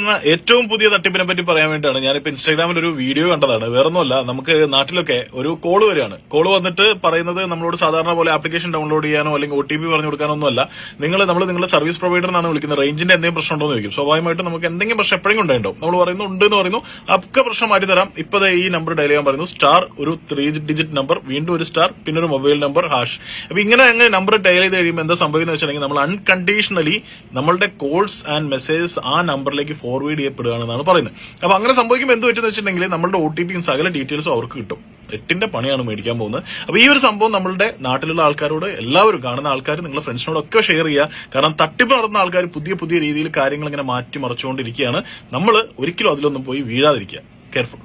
നടക്കുന്ന ഏറ്റവും പുതിയ തട്ടിപ്പിനെ പറ്റി പറയാൻ വേണ്ടിയാണ് ഞാനിപ്പോ ഇൻസ്റ്റാഗ്രാമിൽ ഒരു വീഡിയോ കണ്ടതാണ്. വേറൊന്നുമല്ല നമുക്ക് നാട്ടിലൊക്കെ ഒരു കോൾ വരികയാണ്. കോൾ വന്നിട്ട് പറയുന്നത് നമ്മളോട് സാധാരണ പോലെ ആപ്ലിക്കേഷൻ ഡൗൺലോഡ് ചെയ്യാനോ അല്ലെങ്കിൽ ഒ ടി പി പറഞ്ഞു കൊടുക്കാനോ ഒന്നുമല്ല നിങ്ങൾ നമ്മൾ നിങ്ങളുടെ സർവീസ് പ്രൊവൈഡറിനാണ് വിളിക്കുന്നത്. റേഞ്ചിന്റെ എന്തെങ്കിലും പ്രശ്നം ഉണ്ടോ എന്ന് ചോദിക്കും. സ്വാഭാവികമായിട്ട് നമുക്ക് എന്തെങ്കിലും പ്രശ്നം എപ്പോഴും ഉണ്ടായിട്ടുണ്ടാവും. നമ്മൾ പറയുന്നു ഉണ്ട് എന്ന് പറയുന്നു. ഒക്കെ പ്രശ്നം മാറ്റി തരാം. ഇപ്പൊ ദേ ഈ നമ്പർ ഡയൽ ചെയ്യാൻ പറയുന്നു. സ്റ്റാർ ഒരു ത്രീ ഡിജിറ്റ് നമ്പർ വീണ്ടും ഒരു സ്റ്റാർ പിന്നെ ഒരു മൊബൈൽ നമ്പർ ഹാഷ് അപ്പൊ ഇങ്ങനെ അങ്ങ് നമ്പർ ഡയൽ ചെയ്ത് കഴിയുമ്പോൾ എന്താ സംഭവിക്കുന്നത് വെച്ചിട്ടുണ്ടെങ്കിൽ നമ്മൾ അൺകണ്ടീഷണലി നമ്മളുടെ കോൾസ് ആൻഡ് മെസ്സേജസ് ആ നമ്പറിലേക്ക് ഫോർവേഡ് ചെയ്യപ്പെടുകയാണെന്നാണ് പറയുന്നത്. അപ്പൊ അങ്ങനെ സംഭവിക്കുമ്പോൾ എന്ത് പറ്റുന്ന വെച്ചിട്ടുണ്ടെങ്കിൽ നമ്മളുടെ ഒ ടി പിയും സകല ഡീറ്റെയിൽസും അവർക്ക് കിട്ടും. എട്ടിന്റെ പണിയാണ് മേടിക്കാൻ പോകുന്നത്. അപ്പൊ ഈ ഒരു സംഭവം നമ്മുടെ നാട്ടിലുള്ള ആൾക്കാരോട് എല്ലാവരും കാണുന്ന ആൾക്കാർ നിങ്ങളുടെ ഫ്രണ്ട്സിനോടൊക്കെ ഷെയർ ചെയ്യുക. കാരണം തട്ടിപ്പ് നടന്ന ആൾക്കാർ പുതിയ പുതിയ രീതിയിൽ കാര്യങ്ങൾ ഇങ്ങനെ മാറ്റി മറിച്ചുകൊണ്ടിരിക്കുകയാണ് നമ്മൾ ഒരിക്കലും അതിലൊന്നും പോയി വീഴാതിരിക്കുക. കെയർഫുൾ